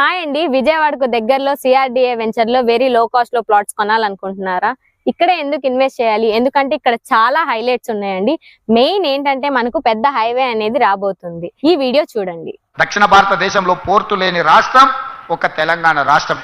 Hi అండి. విజయవాడకు దగ్గరలో సిఆర్డిఏ వెంచర్లో వెరీ లో కాస్ట్లో ప్లాట్స్ కొనాలనుకుంటున్నారా? ఇక్కడే ఎందుకు ఇన్వెస్ట్ చేయాలి? ఎందుకంటే ఇక్కడ చాలా హైలైట్స్ ఉన్నాయండి. మెయిన్ ఏంటంటే మనకు పెద్ద హైవే అనేది రాబోతుంది. ఈ వీడియో చూడండి. దక్షిణ భారతదేశంలో పోర్టు లేని రాష్ట్రం ఒక తెలంగాణ రాష్ట్రం.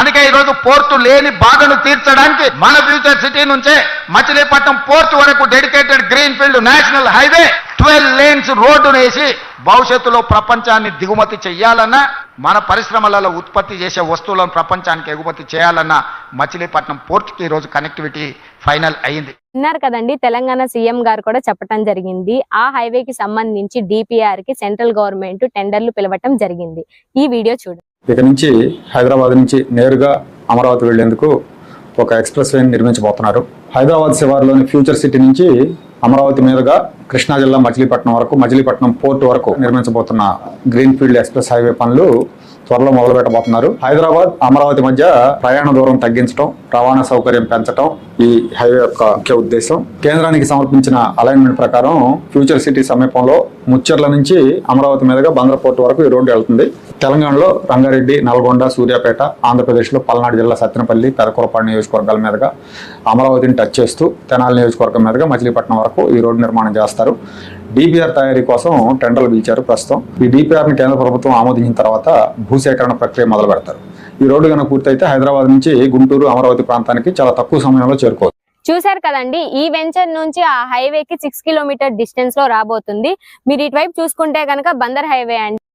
అందుకే ఈరోజు పోర్టు లేని బాధను తీర్చడానికి మన ఫ్యూచర్ సిటీ నుంచే మచిలీపట్నం పోర్టు వరకు dedicated green field national highway twelve lanes రోడ్డును వేసి భవిష్యత్తులో ప్రపంచాన్ని దిగుమతి చెయ్యాలన్నా మన పరిశ్రమలలో ఉత్పత్తి చేసే వస్తువులను ప్రపంచానికి ఎగుమతి చేయాలన్నా మచిలీపట్నం పోర్టుకి ఈరోజు కనెక్టివిటీ ఫైనల్ అయింది. విన్నారు కదండి తెలంగాణ సీఎం గారు కూడా చెప్పడం జరిగింది. ఆ హైవేకి సంబంధించి డిపిఆర్కి సెంట్రల్ గవర్నమెంట్ టెండర్లు పిలవటం జరిగింది. ఈ వీడియో చూడండి ఇక నుంచి హైదరాబాద్ నుంచి నేరుగా అమరావతి వెళ్ళేందుకు ఒక ఎక్స్ప్రెస్ వేని నిర్మించబోతున్నారు. హైదరాబాద్ శివారులోని ఫ్యూచర్ సిటీ నుంచి అమరావతి మీదుగా కృష్ణా జిల్లా మచిలీపట్నం వరకు మచిలీపట్నం పోర్టు వరకు నిర్మించబోతున్న గ్రీన్ ఫీల్డ్ ఎక్స్ప్రెస్ హైవే పనులు త్వరలో మొదలు పెట్టబోతున్నారు హైదరాబాద్ అమరావతి మధ్య ప్రయాణ దూరం తగ్గించడం రవాణా సౌకర్యం పెంచడం ఈ హైవే యొక్క ముఖ్య ఉద్దేశం. కేంద్రానికి సమర్పించిన అలైన్మెంట్ ప్రకారం ఫ్యూచర్ సిటీ సమీపంలో ముచ్చర్ల నుంచి అమరావతి మీదుగా బందర్ పోర్టు వరకు ఈ రోడ్డు వెళ్తుంది. తెలంగాణలో రంగారెడ్డి నల్గొండ సూర్యాపేట ఆంధ్రప్రదేశ్లో పల్నాడు జిల్లా సత్తెనపల్లి పెదకూరపాడు నియోజకవర్గాల మీదుగా అమరావతిని టచ్ చేస్తూ తెనాలి నియోజకవర్గం మీదుగా మచిలీపట్నం వరకు ఈ రోడ్డు నిర్మాణం చేస్తారు. డిపిఆర్ తయారీ కోసం టెండర్లు పిలిచారు ప్రస్తుతం. ఈ డిపిఆర్ని కేంద్ర ప్రభుత్వం ఆమోదించిన తర్వాత భూసేకరణ ప్రక్రియ మొదలు పెడతారు. ఈ రోడ్డు కనుక పూర్తయితే హైదరాబాద్ నుంచి గుంటూరు అమరావతి ప్రాంతానికి చాలా తక్కువ సమయంలో చేరుకోవచ్చు. చూసారు కదండి ఈ వెంచర్ నుంచి ఆ హైవేకి సిక్స్ కిలోమీటర్ డిస్టెన్స్లో రాబోతుంది. మీరు ఇటువైపు చూసుకుంటే కనుక బందర్ హైవే అండి.